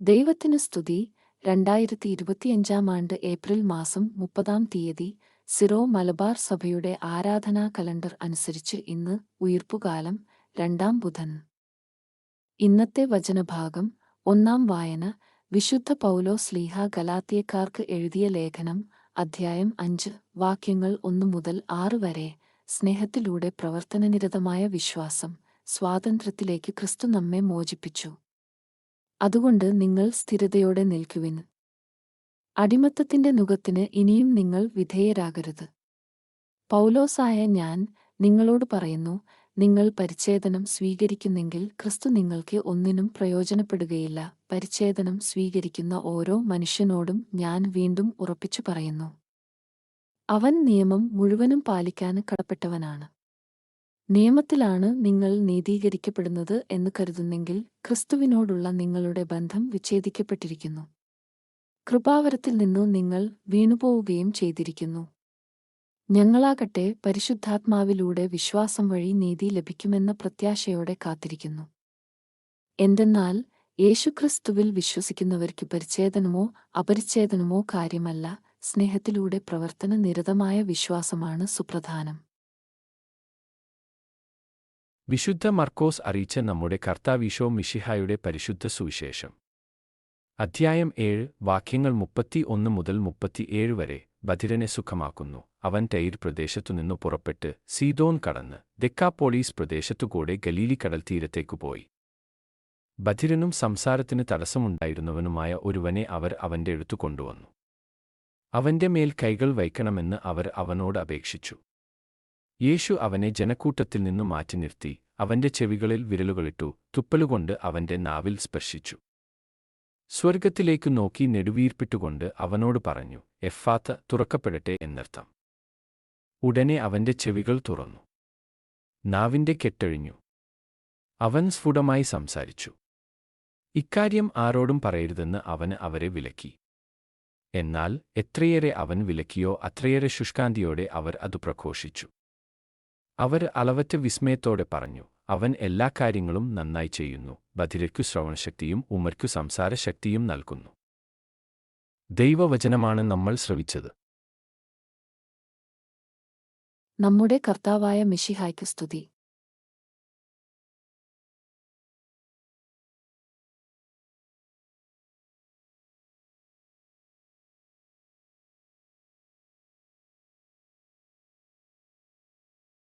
ദൈവത്തിന് സ്തുതി. രണ്ടായിരത്തി ഇരുപത്തിയഞ്ചാം ആണ്ട് ഏപ്രിൽ മാസം മുപ്പതാം തീയതി സിറോ മലബാർ സഭയുടെ ആരാധനാ കലണ്ടർ അനുസരിച്ച് ഇന്ന് ഉയർപ്പുകാലം രണ്ടാം ബുധൻ. ഇന്നത്തെ വചനഭാഗം ഒന്നാം വായന. വിശുദ്ധ പൗലോ സ്ലീഹ ഗലാത്തിയക്കാർക്ക് എഴുതിയ ലേഖനം അധ്യായം അഞ്ച്. വാക്യങ്ങൾ ഒന്നു മുതൽ ആറ് വരെ. സ്നേഹത്തിലൂടെ പ്രവർത്തനനിരതമായ വിശ്വാസം. സ്വാതന്ത്ര്യത്തിലേക്ക് ക്രിസ്തു നമ്മെ മോചിപ്പിച്ചു. അതുകൊണ്ട് നിങ്ങൾ സ്ഥിരതയോടെ നിൽക്കുവിൻ. അടിമത്തത്തിന്റെ നുഖത്തിന് ഇനിയും നിങ്ങൾ വിധേയരാകരുത്. പൗലോസായ ഞാൻ നിങ്ങളോട് പറയുന്നു നിങ്ങൾ പരിച്ഛേദനം സ്വീകരിക്കുന്നെങ്കിൽ ക്രിസ്തു നിങ്ങൾക്ക് ഒന്നിനും പ്രയോജനപ്പെടുകയില്ല. പരിച്ഛേദനം സ്വീകരിക്കുന്ന ഓരോ മനുഷ്യനോടും ഞാൻ വീണ്ടും ഉറപ്പിച്ചു പറയുന്നു. അവൻ നിയമം മുഴുവനും പാലിക്കാൻ കടപ്പെട്ടവനാണ്. നിയമത്തിലാണ് നിങ്ങൾ നീതീകരിക്കപ്പെടുന്നത് എന്ന് കരുതുന്നെങ്കിൽ ക്രിസ്തുവിനോടുള്ള നിങ്ങളുടെ ബന്ധം വിച്ഛേദിക്കപ്പെട്ടിരിക്കുന്നു. കൃപാവരത്തിൽ നിന്നു നിങ്ങൾ വീണുപോവുകയും ചെയ്തിരിക്കുന്നു. ഞങ്ങളാകട്ടെ പരിശുദ്ധാത്മാവിലൂടെ വിശ്വാസം വഴി നീതി ലഭിക്കുമെന്ന പ്രത്യാശയോടെ കാത്തിരിക്കുന്നു. എന്തെന്നാൽ യേശുക്രിസ്തുവിൽ വിശ്വസിക്കുന്നവർക്ക് പരിച്ഛേദനമോ അപരിച്ഛേദനമോ കാര്യമല്ല സ്നേഹത്തിലൂടെ പ്രവർത്തന നിരതമായ വിശ്വാസമാണ് സുപ്രധാനം. വിശുദ്ധ മർക്കോസ് അറിയിച്ച നമ്മുടെ കർത്താവീശോ മിഷിഹായുടെ പരിശുദ്ധ സുവിശേഷം. അധ്യായം ഏഴ് വാക്യങ്ങൾ മുപ്പത്തി ഒന്ന് മുതൽ മുപ്പത്തിയേഴ് വരെ ബധിരനെ സുഖമാക്കുന്നു. അവൻ തൈർ പ്രദേശത്തുനിന്നു പുറപ്പെട്ട് സീതോൻ കടന്ന് ദെക്കാപോളീസ് പ്രദേശത്തുകൂടെ ഗലീലി കടൽ തീരത്തേക്കു പോയി. ബധിരനും സംസാരത്തിന് തടസ്സമുണ്ടായിരുന്നവനുമായ ഒരുവനെ അവർ അവന്റെ അടുത്തു കൊണ്ടുവന്നു. അവന്റെ മേൽ കൈകൾ വയ്ക്കണമെന്ന് അവർ അവനോട് അപേക്ഷിച്ചു. യേശു അവനെ ജനക്കൂട്ടത്തിൽ നിന്നു മാറ്റി നിർത്തി അവന്റെ ചെവികളിൽ വിരലുകളിട്ടു തുപ്പലുകൊണ്ട് അവന്റെ നാവിൽ സ്പർശിച്ചു. സ്വർഗത്തിലേക്കു നോക്കി നെടുവീർപ്പിട്ടുകൊണ്ട് അവനോട് പറഞ്ഞു എഫാത്ത തുറക്കപ്പെടട്ടെ എന്നർത്ഥം. ഉടനെ അവന്റെ ചെവികൾ തുറന്നു. നാവിന്റെ കെട്ടഴിഞ്ഞു. അവൻ സ്ഫുടമായി സംസാരിച്ചു. ഇക്കാര്യം ആരോടും പറയരുതെന്ന് അവന് അവരെ വിലക്കി. എന്നാൽ എത്രയേറെ അവൻ വിലക്കിയോ അത്രയേറെ ശുഷ്കാന്തിയോടെ അവർ അത് പ്രഘോഷിച്ചു. അവർ അളവറ്റ വിസ്മയത്തോടെ പറഞ്ഞു അവൻ എല്ലാ കാര്യങ്ങളും നന്നായി ചെയ്യുന്നു. ബധിരയ്ക്കു ശ്രവണശക്തിയും ഉമർക്കു സംസാരശക്തിയും നൽകുന്നു. ദൈവവചനമാണ് നമ്മൾ ശ്രവിച്ചത്. നമ്മുടെ കർത്താവായ മിഷിഹായ്ക്ക് സ്തുതി.